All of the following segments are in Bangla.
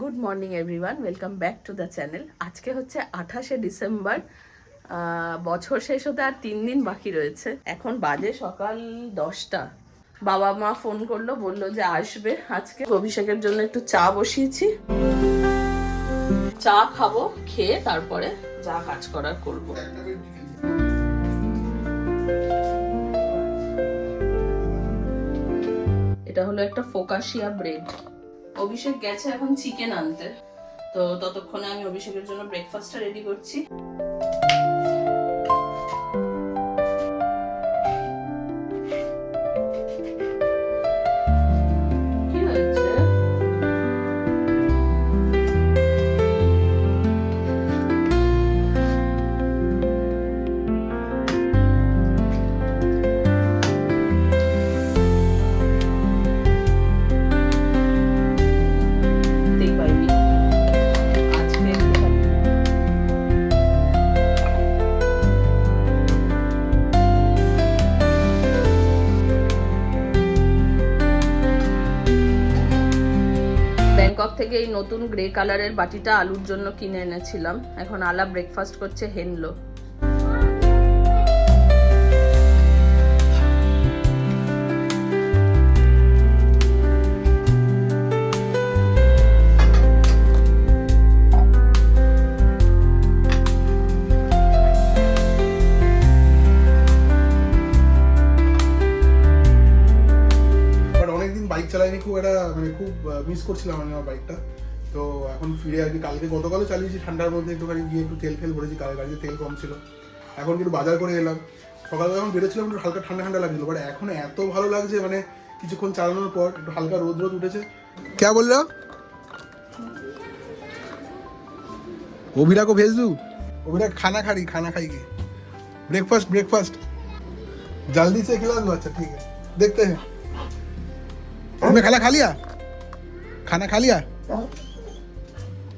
Good morning everyone welcome back to the channel আজকে হচ্ছে আঠাশে ডিসেম্বর বছর শেষ হতে আর তিন দিন বাকি রয়েছে। এখন বাজে সকাল দশটা। বাবা মা ফোন করল, বলল যে আসবে আজকে। অভিষেকের জন্য একটু চা বসিয়েছি। চা খাব, খেয়ে তারপরে যা কাজ করার করব। এটা হলো একটা ফোকাশিয়া ব্রেড। অভিষেক গেছে এখন চিকেন আনতে। তো ততক্ষণে আমি অভিষেকের জন্য ব্রেকফাস্টটা রেডি করছি। নতুন গ্রে কালারের বাটিটা আলুর জন্য কিনে এনেছিলাম। এখন আলা ব্রেকফাস্ট করছে হেনলো। বাইক চালাইনি, খুব একটা মানে খুব মিস করছিলাম আমি আমার বাইকটা তো এখন ফিরে আর কি কালকে গতকালও চালিয়েছি ঠান্ডার মধ্যে একটুখানি গিয়ে একটু তেল ফেল ভরেছি কাল গাড়িতে তেল কম ছিল এখন কিন্তু বাজার করে এলাম সকালবেলা যখন বেরোচ্ছিলাম একটু হালকা ঠান্ডা ঠান্ডা লাগছিল বাট এখন এত ভালো লাগছে মানে কিছুক্ষণ চালানোর পর একটু হালকা রোদ রোদ উঠেছে কে বললো অভিরা কো ভেজ দু অভিরা খানা খারি खाना खाएगी ब्रेकफास्ट ब्रेकफास्ट जल्दी से खिला दो अच्छा ठीक है देखते हैं तुमने खाना खा लिया खाना खा लिया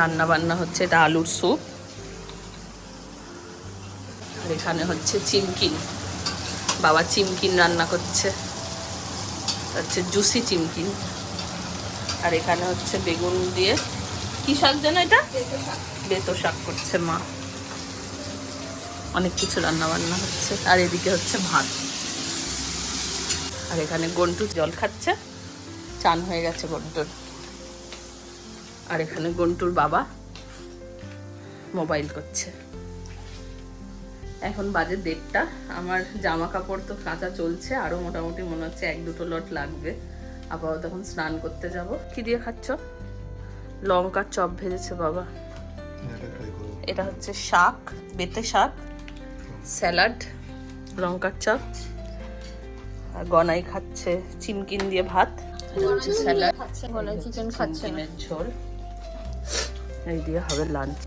রান্না বান্না হচ্ছে এটা আলুর স্যুপ। আর এখানে হচ্ছে চিমকিন। বাবা চিমকিন রান্না করছে। হচ্ছে জুসি চিমকিন। আর এখানে হচ্ছে বেগুন দিয়ে কি শাক যেন এটা? বেতো শাক করছে মা। অনেক কিছু রান্না বান্না হচ্ছে। আর এদিকে হচ্ছে ভাত। আর এখানে গন্টু জল খাচ্ছে। চান হয়ে গেছে গন্টুর। আর এখানে গন্টুর বাবা মোবাইল করছে। এখন বাজে দেড়টা আমার জামা কাপড় তো কাঁচা চলছে আরও মোটামুটি মনে হচ্ছে এক দুটো লট লাগবে। আপাতত এখন স্নান করতে যাব। কি দিয়ে খাচ্ছ? লঙ্কার চপ ভেজেছে বাবা। এটা হচ্ছে শাক বেতে শাক স্যালাড লঙ্কার চপ। আর গনাই খাচ্ছে চিমকিন দিয়ে ভাত। স্যালাড। গলায় চিকেন খাচ্ছে ঝোল। এই দিয়ে হবে lunch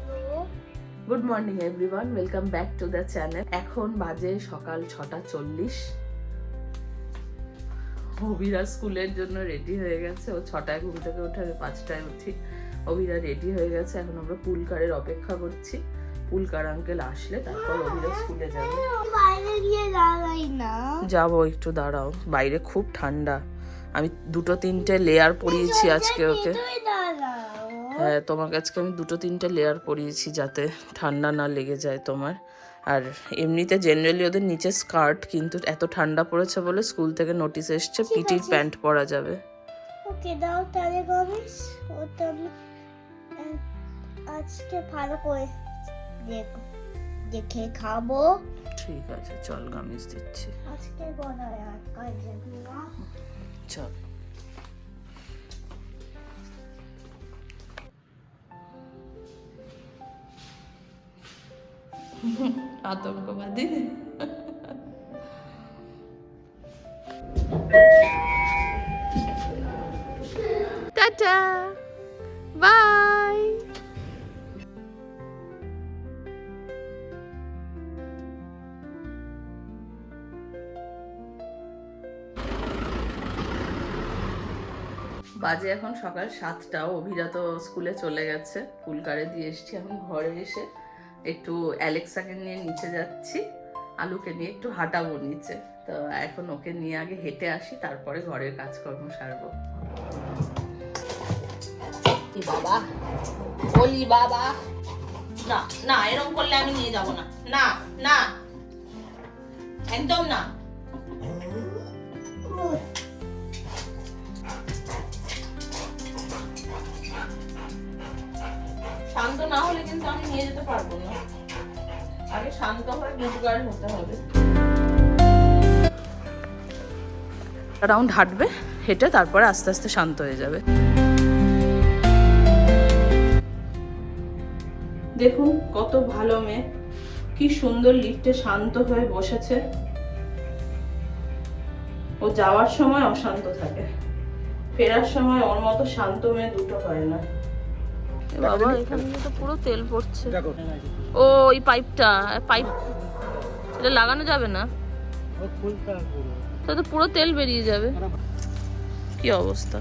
good morning everyone welcome back to the channel এখন বাজে সকাল ছটা চল্লিশ। অভিরা স্কুলের জন্য রেডি হয়ে গেছে। ও ছটায় ঘুম থেকে উঠে আমি পাঁচটায় উঠি। অভিরা রেডি হয়ে গেছে। এখন আমরা পুলকারের অপেক্ষা করছি। পুলকার আঙ্কেল আসলে তারপর অভিরা স্কুলে যাবে। বাইরে গিয়ে দাঁড়াই না। যাব একটু দাঁড়াও। বাইরে খুব ঠান্ডা। আমি দুটো তিনটে লেয়ার পরিয়েছি আজকে ওকে। হ্যাঁ তোমাকে আজকে আমি দুটো তিনটে লেয়ার পরিয়েছি যাতে ঠান্ডা না লেগে যায় তোমার। আর এমনিতে জেনারেলি ওদের নিচে স্কার্ট কিন্তু এত ঠান্ডা পড়েছে বলে স্কুল থেকে নোটিশ এসছে পিটির প্যান্ট পরা যাবে। ওকে দাও তাহলে গমিস ওটা আমি আজকে ভালো করে দেখ- দেখে খাব। ঠিক আছে চল গামিজ দিচ্ছি। আজকে গলায় আটকায় যাবি চল। আতঙ্কবাদী। বাই। বাজে এখন সকাল সাতটা অভিজাত স্কুলে চলে গেছে। ফুলকারে দিয়ে এসছি এখন ঘরে এসে। একটু অ্যালেক্সাকে নিয়ে নিচে যাচ্ছি, আলুকে নিয়ে একটু হাঁটাবো নিচে। তো এখন ওকে নিয়ে আগে হেঁটে আসি, তারপরে ঘরের কাজকর্ম সারবো। বাবা? বলি বাবা। না না এরকম করলে আমি নিয়ে যাব না। না না। একদম না। শান্ত না হলে কিন্তু আমি নিয়ে যেতে পারব না। আগে শান্ত হয়ে গুজগার্ড হতে হবে। রাউন্ড হাঁটবে হেঁটে তারপরে আস্তে আস্তে শান্ত হয়ে যাবে। দেখুন কত ভালো মেয়ে। কি সুন্দর লিফটে শান্ত হয়ে বসেছে। ও যাওয়ার সময় অশান্ত থাকে। ফেরার সময় ওর মতো শান্ত মেয়ে দুটো হয় না। বাবা এখানে তো পুরো তেল পড়ছে। ও ওই পাইপটা পাইপ এটা লাগানো যাবে না? তাহলে তো পুরো তেল বেরিয়ে যাবে। কি অবস্থা?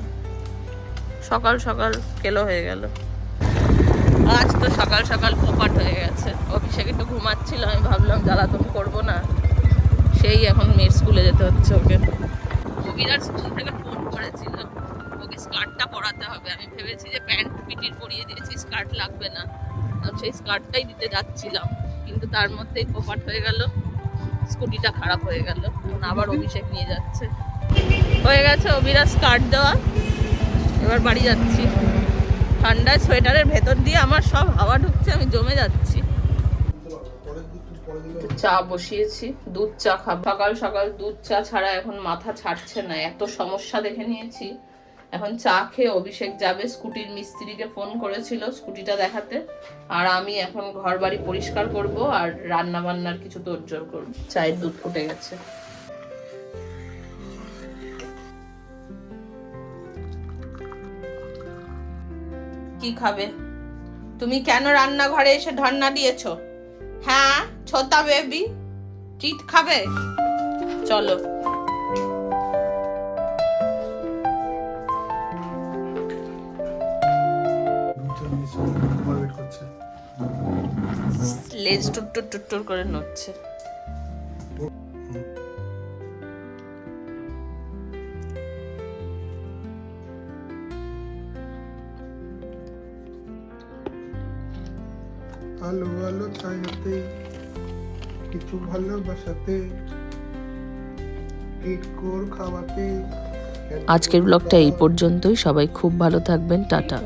সকাল সকাল কেলো হয়ে গেল। আজ তো সকাল সকাল পোপাট হয়ে গেছে। অফিসে একটু ঘুমাচ্ছিল আমি ভাবলাম জ্বালাতন করব না। সেই এখন মেয়ের স্কুলে যেতে হচ্ছে ওকে। কবিরার স্কুল থেকে ফোন করেছিল ওকে স্কার্টটা পরাতে হবে। আমি ভেবেছি যে প্যান্ট পিটির পরিয়ে লাগবে না। সেই স্কার্টটাই দিতে যাচ্ছিলাম। কিন্তু তার মধ্যেই পোপাট হয়ে গেল, স্কুটিটা খারাপ হয়ে গেল। এখন আবার অভিষেক নিয়ে যাচ্ছে। হয়ে গেছে অভিরা স্কার্ট দেওয়া। এবার বাড়ি যাচ্ছি। ঠান্ডায় সোয়েটারের ভেতর দিয়ে আমার সব হাওয়া ঢুকছে, আমি জমে যাচ্ছি। চা বসিয়েছি, দুধ চা খাব। সকাল সকাল দুধ চা ছাড়া এখন মাথা ছাড়ছে না। এত সমস্যা দেখে নিয়েছি। এখন চা খেয়ে অভিষেক যাবে। স্কুটির মিস্ত্রিকে ফোন করেছিল স্কুটিটা দেখাতে। আর আমি এখন ঘর বাড়ি পরিষ্কার করব আর রান্না বান্নার কিছু তোড়জোড় করব। চায়ের দুধ ফুটে গেছে। কি খাবে? তুমি কেন রান্নাঘরে এসে ধর্ণা দিয়েছ? হ্যাঁ ছোতা বেবি চিট খাবে? চলো। লেজ টুট্টুর টুট্টুর করে নড়ছে। আলো আলো ছায়াতে কিছু ভালোবাসাতে কেক কোর খাওয়াতে আজকের ব্লগটা এই পর্যন্তই। সবাই খুব ভালো থাকবেন। টাটা।